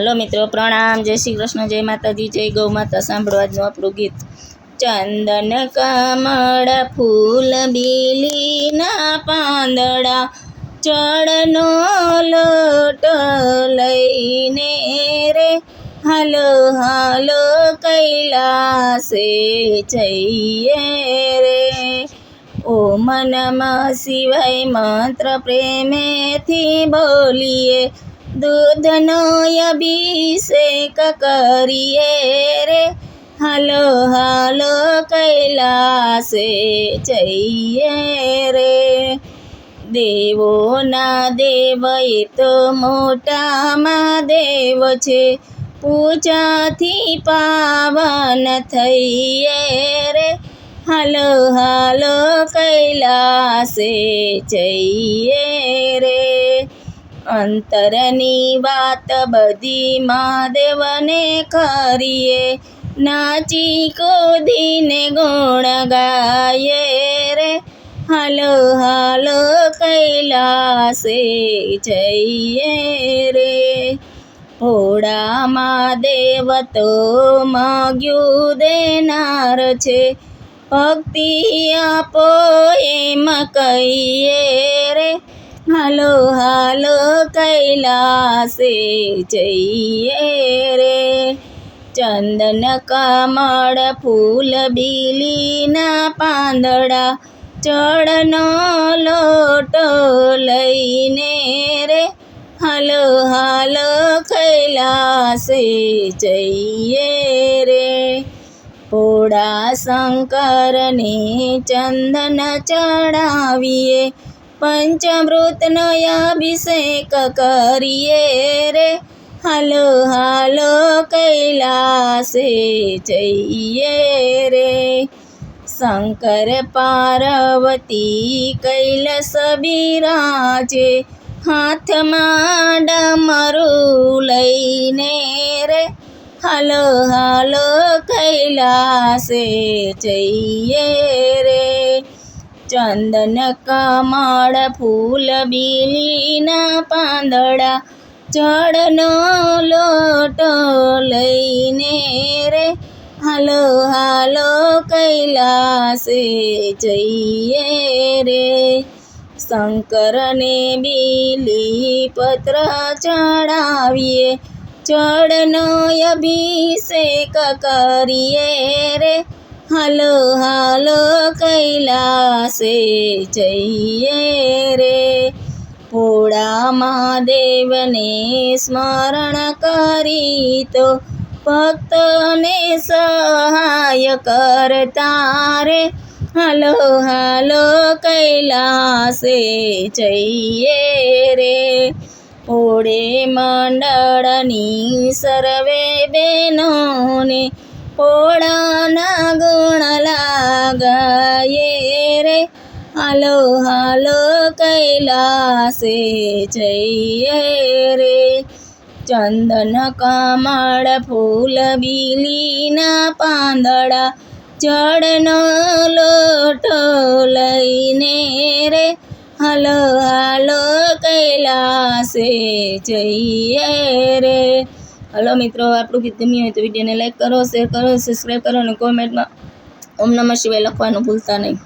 Hello મિત્રો, પ્રણામ. જય શ્રી કૃષ્ણ, જય માતાજી, જય ગૌ માતા. સાંભળો આજનું આપણું ગીત. ચંદન કમળ ફૂલ બીલીના પાંદડા ચડનો લોટ લઈને રે. હાલો હાલો કૈલાસે જઈએ રે. ઓ મનમાં શિવાય મંત્ર પ્રેમેથી બોલીએ. દૂધનો અભિષેક કરીએ રે. હાલો હાલો કૈલાસે જઈએ રે. દેવોના દેવ એ તો મોટામાં દેવ છે. પૂજાથી પાવન થઈએ રે. હાલો હાલો કૈલાસે જઈએ રે. અંતરની વાત બધી મહાદેવને કરીએ. નાચી કોદીને ગુણ ગાયે રે. હાલો હાલો કૈલાસે જઈએ રે. ભોળામાં દેવ તો માગ્યું દેનાર છે. ભક્તિ આપો એમ કહીએ રે. હાલો હાલો કૈલાસે જઈએ રે ચંદન કમળ ફૂલ બીલીના પાંદડા ચડનો લોટો લઈને રે હાલો હાલો કૈલાસે જઈએ રે ભોળા શંકરને ચંદન ચડાવીએ પંચામૃતનો અભિષેક કરીએ રે. હાલો હાલો કૈલાસે જઈએ રે. શંકર, પાર્વતી, કૈલાસ બિરાજે હાથમાં ડમરું લઈને રે. હાલો હાલો કૈલાસે જઈએ રે. ચંદન કમળ, ફૂલ બીલીના પાંદડા ચડનો લોટો લઈને રે, હાલો હાલો કૈલાસે જઈએ રે. શંકરને બીલી પત્ર ચડાવીએ ચડનો અભિષેક કરીએ રે. હાલો હાલો કૈલાસે, જઈએ રે. ભોળા મહાદેવને સ્મરણ કરી તો ભક્તોને સહાય કરતા રે. હાલો હાલો કૈલાસે, જઈએ રે. ઓળે મંડળની સર્વે બહેનોને પોળાના ગુણ લાગાયે રે. હાલો હાલો, કૈલાસે જઈએ રે. ચંદન કમળ ફૂલ બીલીના પાંદડા ચડનો લોટો લઈને રે. હાલો હાલો, કૈલાસે જઈએ રે. હલો મિત્રો, આપણું ગીત ગમ્યું હોય તો વિડીયોને લાઇક કરો શેર કરો સબસ્ક્રાઈબ કરો અને કોમેન્ટમાં ઓમ નમઃ શિવાય લખવાનું ભૂલતા નહીં.